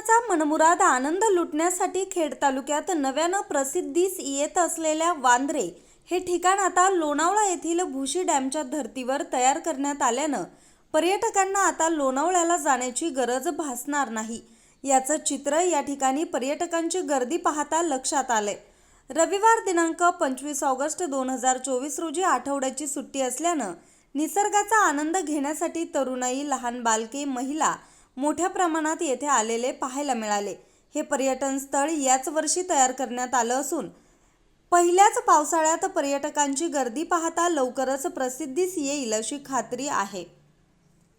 पर्यटनाचा मनमुराद आनंद लुटण्यासाठी खेड तालुक्यात नव्यानं प्रसिद्धीस येत असलेल्या वांद्रे हे ठिकाण आता लोणावळा येथील भुशी डॅमच्या धर्तीवर तयार करण्यात आल्यानं पर्यटकांना आता लोणावळ्याला जाण्याची गरज भासणार नाही. याचं चित्र या ठिकाणी पर्यटकांची गर्दी पाहता लक्षात आलंय. रविवार दिनांक पंचवीस ऑगस्ट दोन हजार चोवीस रोजी आठवड्याची सुट्टी असल्यानं निसर्गाचा आनंद घेण्यासाठी तरुणाई लहान बालके महिला मोठ्या प्रमाणात येथे आलेले पाहायला मिळाले. हे पर्यटन स्थळ याच वर्षी तयार करण्यात आलं असून पहिल्याच पावसाळ्यात पर्यटकांची गर्दी पाहता लवकरच प्रसिद्धीस येईल अशी खात्री आहे.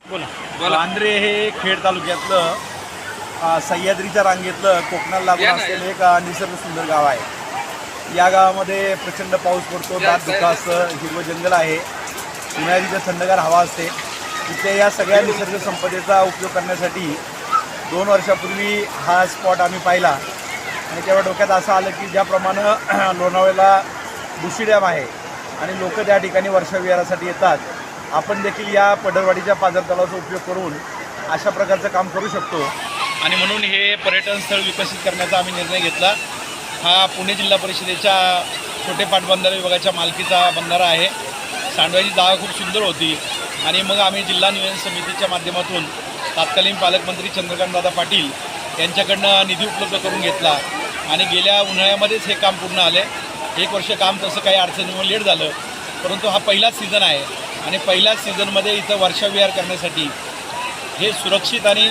बोला. वांद्रे हे खेड तालुक्यातलं सह्याद्रीच्या रांगेतलं कोकणाला लागून असलेलं एक निसर्ग सुंदर गाव आहे. या गावामध्ये प्रचंड पाऊस पडतो दाट धुकं असतं हिरवं जंगल आहे. उन्हाळ्याची थंडगार हवा असते. इथल्या या सगळ्या निसर्ग संपदेचा उपयोग करण्यासाठी दोन वर्षापूर्वी हा स्पॉट आम्ही पाहिला. आणि तेव्हा डोक्यात असं आलं की ज्याप्रमाणे लोणावळ्याला बुशी डॅम आहे आणि लोक त्या ठिकाणी वर्षाविहारासाठी येतात आपण देखील या पडरवाडीच्या पाझर तलावाचा उपयोग करून अशा प्रकारचं काम करू शकतो. आणि म्हणून हे पर्यटन स्थळ विकसित करण्याचा आम्ही निर्णय घेतला. हा पुणे जिल्हा परिषदेच्या छोटे पाटबंधारे विभागाच्या मालकीचा बंधारा आहे. सांडव्याची जागा खूप सुंदर होती. आणि मग आम्ही जिल्हा नियोजन समितीच्या माध्यमातून तत्कालीन पालकमंत्री चंद्रकांतदादा पाटील यांच्याकडनं निधी उपलब्ध करून घेतला. आणि गेल्या उन्हाळ्यामध्येच हे काम पूर्ण आले. एक वर्ष काम तसं काही अडचणीमुळे लेट झालं. परंतु हा पहिलाच सीझन आहे. आणि पहिल्याच सीझनमध्ये इथं वर्षाविहार करण्यासाठी हे सुरक्षित आणि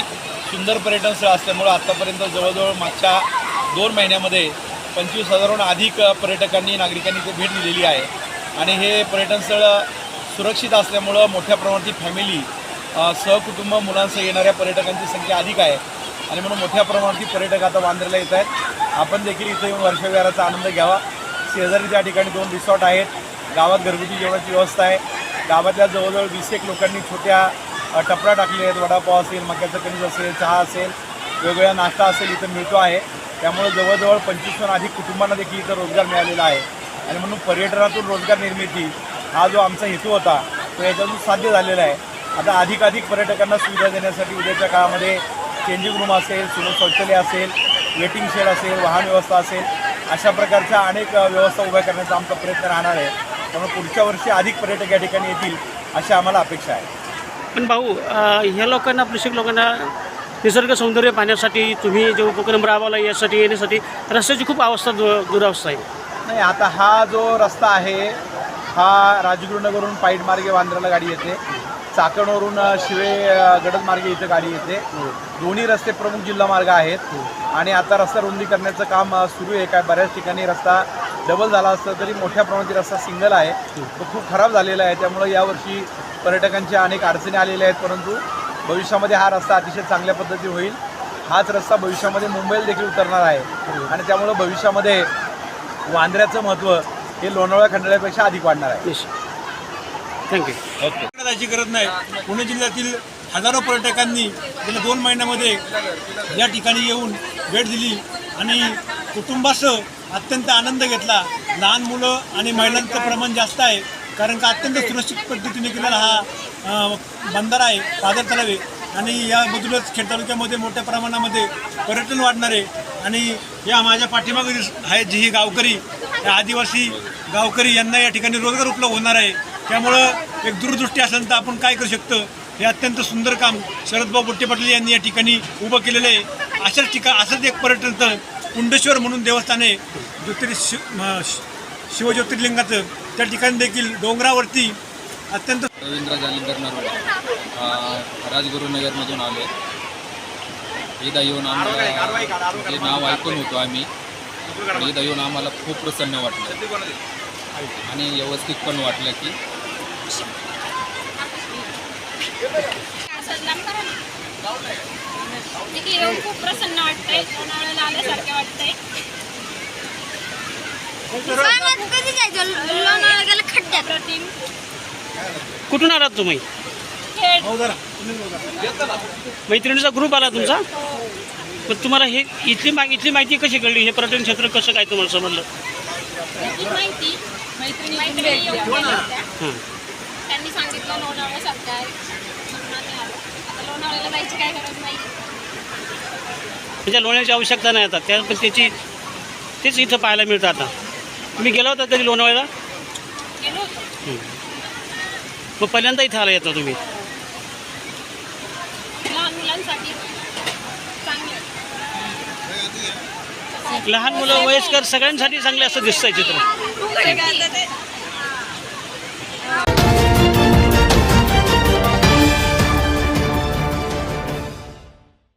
सुंदर पर्यटन स्थळ असल्यामुळं आत्तापर्यंत जवळजवळ मागच्या दोन महिन्यामध्ये पंचवीस हजाराहून अधिक पर्यटकांनी नागरिकांनी ते भेट दिलेली आहे. आणि हे पर्यटन स्थळ सुरक्षित असल्यामुळं मोठ्या प्रमाणात फॅमिली सहकुटुंब मुलांसह येणाऱ्या पर्यटकांची संख्या अधिक आहे. आणि म्हणून मोठ्या प्रमाणात पर्यटक आता वांद्रेला येत आहेत. आपण देखील इथं येऊन वर्षविहाराचा आनंद घ्यावा. शेजारी त्या ठिकाणी दोन रिसॉर्ट आहेत. गावात घरगुती जेवणाची व्यवस्था आहे. गावातल्या जवळजवळ वीस एक लोकांनी छोट्या टपरा टाकले आहेत. वडापाव असेल मक्याचं कणीस असेल चहा असेल वेगवेगळा नाश्ता असेल इथं मिळतो आहे. त्यामुळे जवळजवळ पंचवीसहून अधिक कुटुंबांना देखील इथं रोजगार मिळालेला आहे. आणि म्हणून पर्यटनातून रोजगार निर्मिती हा जो आमचा हेतू होता तो याच्यातून साध्य झालेला आहे. आता अधिकाधिक पर्यटकांना सुविधा देण्यासाठी उद्याच्या काळामध्ये चेंजिंग रूम असेल सुलभ शौचालय असेल वेटिंग शेड असेल वाहन व्यवस्था असेल अशा प्रकारच्या अनेक व्यवस्था उभ्या करण्याचा आमचा प्रयत्न राहणार आहे. त्यामुळे पुढच्या वर्षी अधिक पर्यटक या ठिकाणी येतील अशी आम्हाला अपेक्षा आहे. पण भाऊ ह्या लोकांना प्रशिक्षक लोकांना निसर्ग सौंदर्य पाहण्यासाठी तुम्ही जे उपक्रम राबवला यासाठी येण्यासाठी रस्त्याची खूप अवस्था दु दुरावस्था आहे. नाही आता हा जो रस्ता आहे हा राजगुरुनगरवरून पाईट मार्गे वांद्र्याला गाडी येते. चाकणवरून शिवे गडद मार्गे इथं गाडी येते. दोन्ही रस्ते प्रमुख जिल्हा मार्ग आहेत. आणि आता रस्ता रुंदी करण्याचं काम सुरू आहे. काय बऱ्याच ठिकाणी रस्ता डबल झाला असता तरी मोठ्या प्रमाणात रस्ता सिंगल आहे. तो खूप खराब झालेला आहे. त्यामुळे यावर्षी पर्यटकांच्या अनेक अडचणी आलेल्या आहेत. परंतु भविष्यामध्ये हा रस्ता अतिशय चांगल्या पद्धती होईल. हाच रस्ता भविष्यामध्ये मुंबईला देखील उतरणार आहे. आणि त्यामुळं भविष्यामध्ये वांद्र्याचं महत्त्व हे लोणावळा खंडाळ्यापेक्षा अधिक वाढणार आहे. Thank you okay. जायची गरज नाही. पुणे जिल्ह्यातील हजारो पर्यटकांनी गेल्या दोन महिन्यामध्ये या ठिकाणी येऊन भेट दिली आणि कुटुंबासह अत्यंत आनंद घेतला. लहान मुलं आणि महिलांचं प्रमाण जास्त आहे कारण का अत्यंत सुरक्षित पद्धतीने केलेला हा अ, बंधारा आहे पादर तलाव आहे. आणि यामधूनच खेड तालुक्यामध्ये मोठ्या प्रमाणामध्ये पर्यटन वाढणार आहे. आणि या माझ्या पाठीमागे आहेत जी ही गावकरी आदिवासी गावकरी यांना या ठिकाणी रोजगार उपलब्ध होणार आहे. त्यामुळं एक दूरदृष्टी असेल तर आपण काय करू शकतो? हे अत्यंत सुंदर काम शरदभाऊ बुट्टे पाटील यांनी या ठिकाणी उभं केलेलं आहे. अशाच ठिकाण असंच एक पर्यटन स्थळ कुंडेश्वर म्हणून देवस्थान आहे. ज्योतिर् शिव शि- शिवज्योतिर्लिंगाचं त्या ठिकाणी देखील डोंगरावरती अत्यंत रवींद्र जालिंदर नरवडे राजगुरुनगरमधून आलो एकदा येऊन आम्हाला नाव ऐकून होतो आम्ही. इथं येऊन आम्हाला खूप प्रसन्न वाटलं. आणि व्यवस्थित पण वाटलं की इथे येऊन खूप प्रसन्न वाटतंय लोणावळ्याला आल्यासारखे वाटतंय कधी जायचं लोणावळा गेला खड्ड्यात प्रतिम कुठून आलात तुम्ही? खेळ मैत्रिणीचा ग्रुप आला तुमचा? पण तुम्हाला हे इथली मा इथली माहिती कशी कळली? हे पर्यटन क्षेत्र कसं काय तुम्हाला समजलं? त्याची माहिती मैत्रिणी येऊन गेल्या होत्या हां त्यांनी सांगितलं लोणावळ्यासारखं आहे. म्हणून आम्ही आलो. आता लोणावळ्याला जायची काय गरज नाही. म्हणजे लोण्याची आवश्यकता नाही आता. त्या पण त्याची तेच इथं पाहायला मिळतं आता. तुम्ही गेला होता कधी लोणावळ्याला? गेलो होतो. मग पहिल्यांदा इथं आला येतो तुम्ही लहान मुलांसाठी चांगलं लहान मुलं वयस्कर सगळ्यांसाठी चांगले असं दिसतंय चित्र.